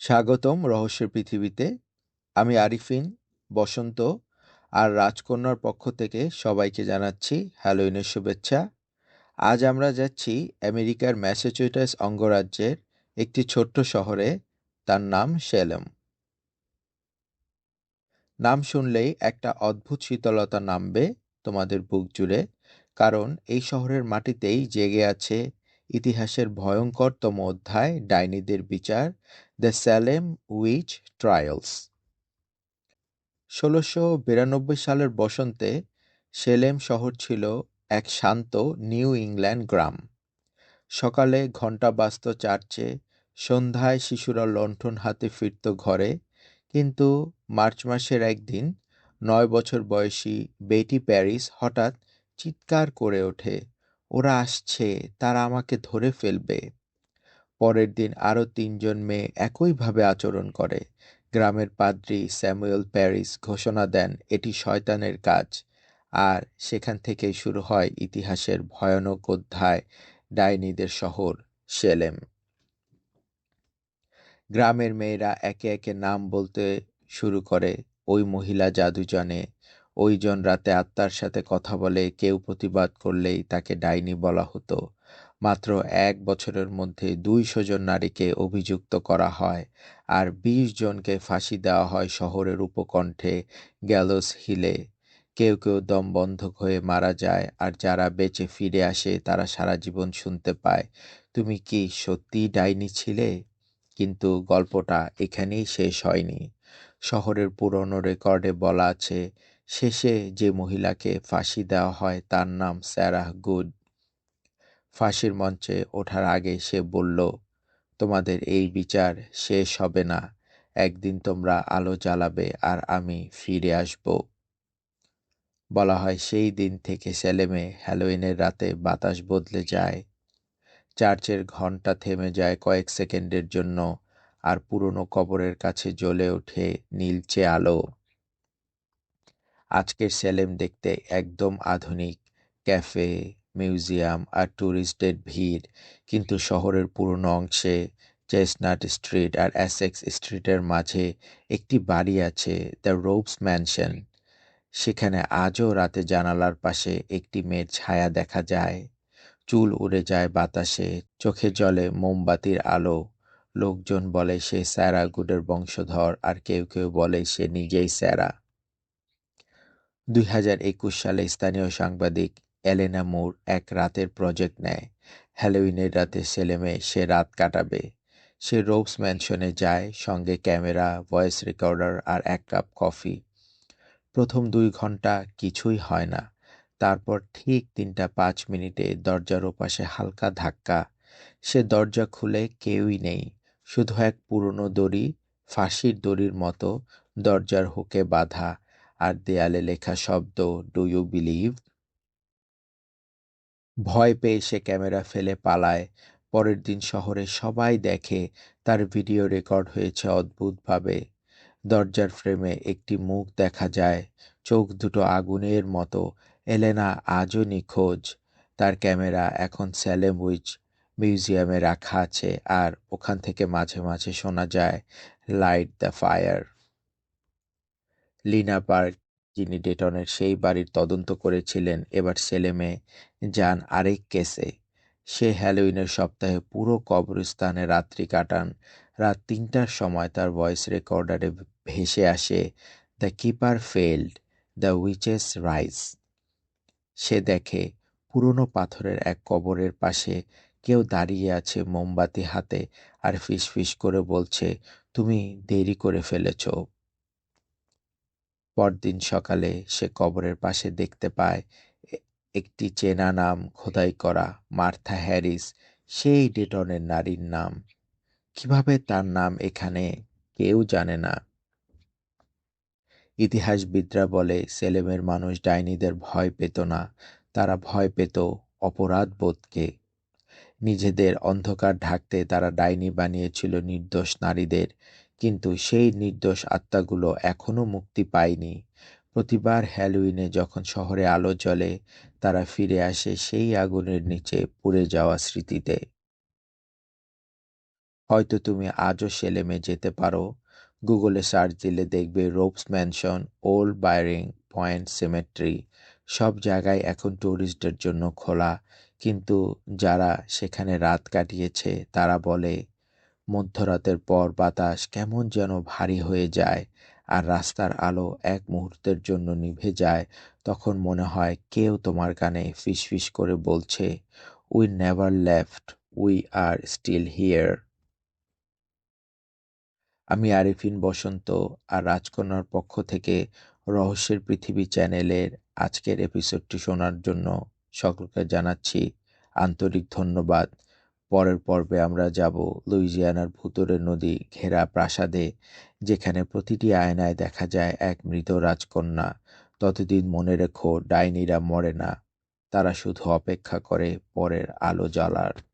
স্বাগতম রহস্যের পৃথিবীতে। আমি আরিফিন, বসন্ত আর রাজকন্যার পক্ষ থেকে সবাইকে জানাচ্ছি হ্যালোইনের শুভেচ্ছা। আজ আমরা যাচ্ছি আমেরিকার ম্যাসাচুয়েটাস অঙ্গরাজ্যের একটি ছোট্ট শহরে, তার নাম শেলম। নাম শুনলেই একটা অদ্ভুত শীতলতা নামবে তোমাদের বুক জুড়ে, কারণ এই শহরের মাটিতেই জেগে আছে ইতিহাসের ভয়ঙ্করতম অধ্যায়, ডাইনিদের বিচার, দ্য স্যালেম উইচ ট্রায়ালস। ষোলোশো বিরানব্বই সালের বসন্তে সেলেম শহর ছিল এক শান্ত নিউ ইংল্যান্ড গ্রাম। সকালে ঘণ্টা বাস্ত চার্চে, সন্ধ্যায় শিশুরা লণ্ঠন হাতে ফিরত ঘরে, কিন্তু মার্চ মাসের একদিন নয় বছর বয়সী বেটি প্যারিস হঠাৎ চিৎকার করে ওঠে। ওরা আসছে, তারা আমাকে ধরে ফেলবে। পরের দিন আরও তিনজন মেয়ে একইভাবে আচরণ করে। গ্রামের পাদ্রী স্যামুয়েল প্যারিস ঘোষণা দেন, এটি শয়তানের কাজ। আর সেখান থেকেই শুরু হয় ইতিহাসের ভয়ানক অধ্যায়, ডাইনিদের শহর, সেলেম। গ্রামের মেয়েরা একে একে নাম বলতে শুরু করে। ওই মহিলা জাদু জানে ওইজন রাতে আত্মার সাথে কথা বলে, কেউ প্রতিবাদ করলেই তাকে ডাইনি বলা হতো। মাত্র এক বছরের মধ্যে দুইশো জন নারীকে অভিযুক্ত করা হয় আর বিশ জনকে ফাঁসি দেওয়া হয় শহরের উপকণ্ঠে গ্যালোস হিলে। কেউ কেউ দম বন্ধক হয়ে মারা যায় আর যারা বেঁচে ফিরে আসে তারা সারা জীবন শুনতে পায়, তুমি কি সত্যি ডাইনি ছিলে? কিন্তু গল্পটা এখানেই শেষ হয়নি। শহরের পুরনো রেকর্ডে বলা আছে শেষে যে মহিলাকে ফাঁসি দেওয়া হয়, তার নাম স্যারাহ গুড। ফাঁসির মঞ্চে ওঠার আগে সে বলল, তোমাদের এই বিচার শেষ হবে না। একদিন তোমরা আলো জ্বালাবে আর আমি ফিরে আসব। বলা হয় সেই দিন থেকে সেলেমে হ্যালোইনের রাতে বাতাস বদলে যায়। চার্চের ঘণ্টা থেমে যায় কয়েক সেকেন্ডের জন্য, আর পুরনো কবরের কাছে জ্বলে ওঠে নীলচে আলো। আজকের সেলেম দেখতে একদম আধুনিক। ক্যাফে, মিউজিয়াম আর ট্যুরিস্টদের ভিড়। কিন্তু শহরের পুরনো অংশে চেসনাট স্ট্রিট আর অ্যাসেক্স স্ট্রিটের মাঝে একটি বাড়ি আছে, দ্য রোবস ম্যানশন। সেখানে আজও রাতে জানালার পাশে একটি মেয়ের ছায়া দেখা যায়। চুল উড়ে যায় বাতাসে, চোখে জলে মোমবাতির আলো। লোকজন বলে সে স্যারা গুডের বংশধর আর কেউ কেউ বলে সে নিজেই স্যারা। দুই হাজার একুশ সালে স্থানীয় সাংবাদিক এলেনা মুর এক রাতের প্রজেক্ট নেয়। হ্যালোইনের রাতে সেলেমে সে রাত কাটাবে। সে রোবস ম্যানশনে যায়, সঙ্গে ক্যামেরা, ভয়েস রেকর্ডার আর এক কাপ কফি। প্রথম দুই ঘণ্টা কিছুই হয় না। তারপর ঠিক তিনটা পাঁচ মিনিটে দরজার ওপাশে হালকা ধাক্কা। সে দরজা খুলে কেউই নেই। শুধু এক পুরনো দড়ি, ফাঁসির দড়ির মতো দরজার হুকে বাঁধা। আর দেয়ালে লেখা শব্দ ডু ইউ বিলিভ ভয় পেয়ে সে ক্যামেরা ফেলে পালায়। পরের দিন শহরে সবাই দেখে তার ভিডিও রেকর্ড হয়েছে অদ্ভুতভাবে। দরজার ফ্রেমে একটি মুখ দেখা যায়, চোখ দুটো আগুনের মতো। এলেনা আজও নিখোঁজ। তার ক্যামেরা এখন স্যালেমউইচ মিউজিয়ামে রাখা আছে আর ওখান থেকে মাঝে মাঝে শোনা যায় light the fire Lina Park, যিনি ডেটনের সেই বাড়ির তদন্ত করেছিলেন, এবার ছেলে মেয়ে যান আরেক কেসে। সে হ্যালোইনের সপ্তাহে পুরো কবরস্থানে রাত্রি কাটান। রাত তিনটার সময় তার ভয়েস রেকর্ডারে ভেসে আসে, the keeper felled the witches rise সে দেখে, পুরনো পাথরের এক কবরের পাশে কেউ দাঁড়িয়ে আছে মোমবাতি হাতে আর ফিস ফিস করে বলছে, তুমি দেরি করে ফেলেছ। পরদিন সকালে সে কবরের পাশে দেখতে পায় একটি চেনা নাম খোদাই করা মার্থা হ্যারিস, সেই ডেটনের নারীর নাম। কীভাবে তার নাম এখানে কেউ জানে না। ইতিহাসবিদরা বলে, সেলেমের মানুষ ডাইনিদের ভয় পেত না, তারা ভয় পেত অপরাধ বোধকে। নিজেদের অন্ধকার ঢাকতে তারা ডাইনি বানিয়েছিল নির্দোষ নারীদের। কিন্তু সেই নির্দোষ আত্মাগুলো এখনও মুক্তি পায়নি। প্রতিবার হ্যালোইনে যখন শহরে আলো জ্বলে, তারা ফিরে আসে সেই আগুনের নিচে পুড়ে যাওয়া স্মৃতিতে। হয়তো তুমি আজও সেলেমে যেতে পারো। গুগলে সার্চ দিলে দেখবে Ropes Mansion, Old Burying Point Cemetery সব জায়গায় এখন ট্যুরিস্টদের জন্য খোলা। কিন্তু যারা সেখানে রাত কাটিয়েছে, তারা বলে মধ্যরাতের পর বাতাস কেমন যেন ভারী হয়ে যায় আর রাস্তার আলো এক মুহূর্তের জন্য নিভে যায়, তখন মনে হয় কেউ তোমার কানে ফিসফিস করে বলছে we never left we are still here আমি আরিফিন বসন্ত আর রাজকন্যার পক্ষ থেকে রহস্যের পৃথিবী চ্যানেলের আজকের এপিসোডটি শোনার জন্য সকলকে জানাচ্ছি আন্তরিক ধন্যবাদ। পরের পর্বে আমরা যাব লুইজিয়ানার ভুতুরে নদী ঘেরা প্রাসাদে, যেখানে প্রতিটি আয়নায় দেখা যায় এক মৃত রাজকন্যা। ততদিন মনে রেখো ডাইনিরা মরে না, তারা শুধু অপেক্ষা করে পরের আলো জ্বালার।